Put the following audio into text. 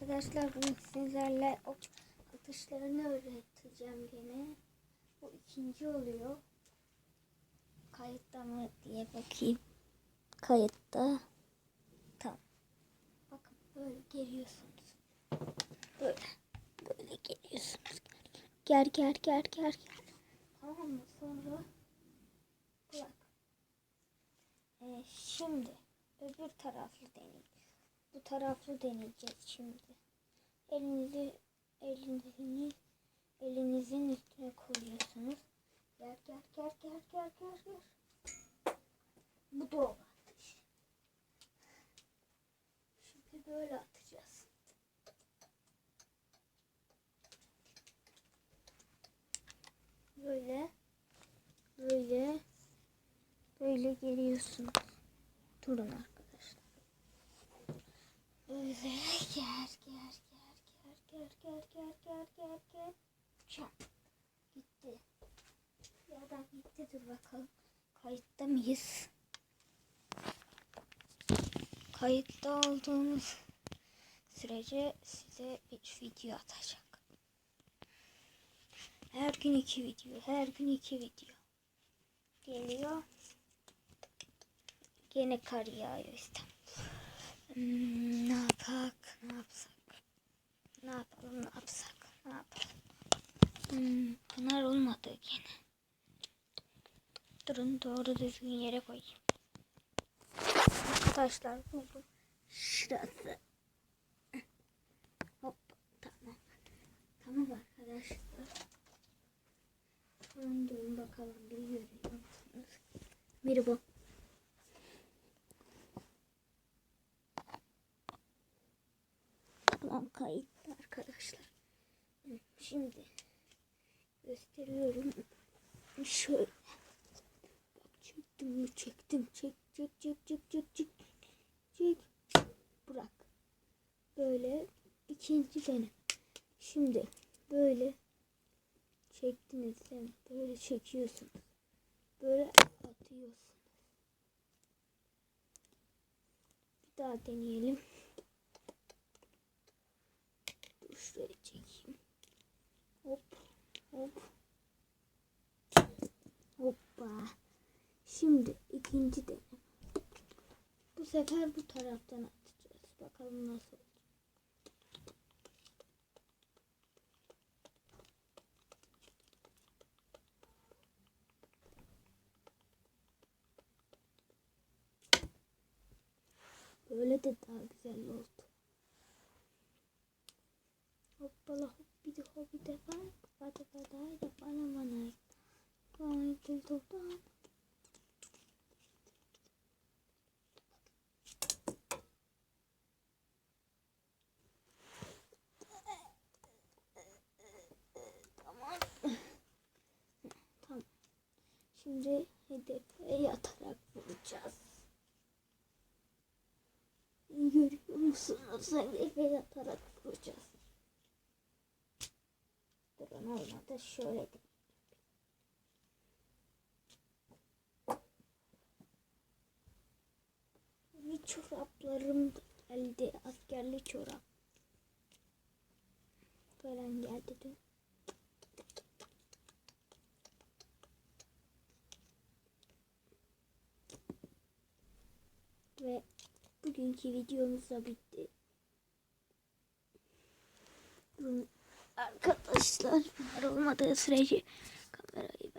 Arkadaşlar bugün sizlerle ok atışlarını öğreteceğim gene. Bu ikinci oluyor. Kayıtta mı diye bakayım. Kayıtta. Tamam. Bakın böyle geliyorsunuz. Böyle. Böyle geliyorsunuz. Ger ger ger ger ger. Tamam mı? Sonra bırak. Ee, şimdi öbür taraflı deneyim. Bu taraflı deneyeceğiz şimdi. Elinizi elinizi elinizin üstüne koyuyorsunuz. Gel gel gel gel gel gel gel. Bu doğru atış. Şimdi böyle atacağız. Böyle böyle böyle geliyorsunuz. Durun arkadaşlar. Böyle gel gel gel gel gel gel gel gel gel gel. Çak. Gitti. Yerden gitti dur bakalım. Kayıtta mıyız? Kayıtta olduğumuz sürece size bir video atacak. Her gün iki video, her gün iki video. Geliyor. Gene kar yağıyor İstanbul. Hmm, ne yapak, ne yapsak? Ne yapalım, ne yapsak, ne yapalım? Hmm, pınar olmadı gene. Durun doğru düzgün yere koyayım. Arkadaşlar buldum. Şurası. Hop tamam. Tamam arkadaşlar. Durun bakalım bir görüyor musunuz? Merhaba. Tamam kayıtlı arkadaşlar. Şimdi gösteriyorum. Şöyle. Bak çektim mi çektim. Çek çek çek çek çek çek. Çek. Bırak. Böyle ikinci benim. Şimdi böyle çektiniz mi? Böyle çekiyorsunuz. Böyle atıyorsunuz. Bir daha deneyelim. Şuraya çekeyim. Hop hop. Hoppa. Şimdi ikinci deneme. Bu sefer bu taraftan atacağız. Bakalım nasıl olacak. Böyle de daha güzel oldu. Hoppala hoppidi hoppidi var. Bada bada da bana bana. Kaydı topan. Tamam. Tamam. Şimdi hedefe yatarak vuracağız. Görüyor musunuz? Hedefe yatarak vuracağız. Durun olmadı. Şöyle. Bir çoraplarım geldi. Askerli çorap. Falan geldi dün. Ve bugünkü videomuz da bitti. arkadaşlar. Bunlar olmadığı sürece kamerayı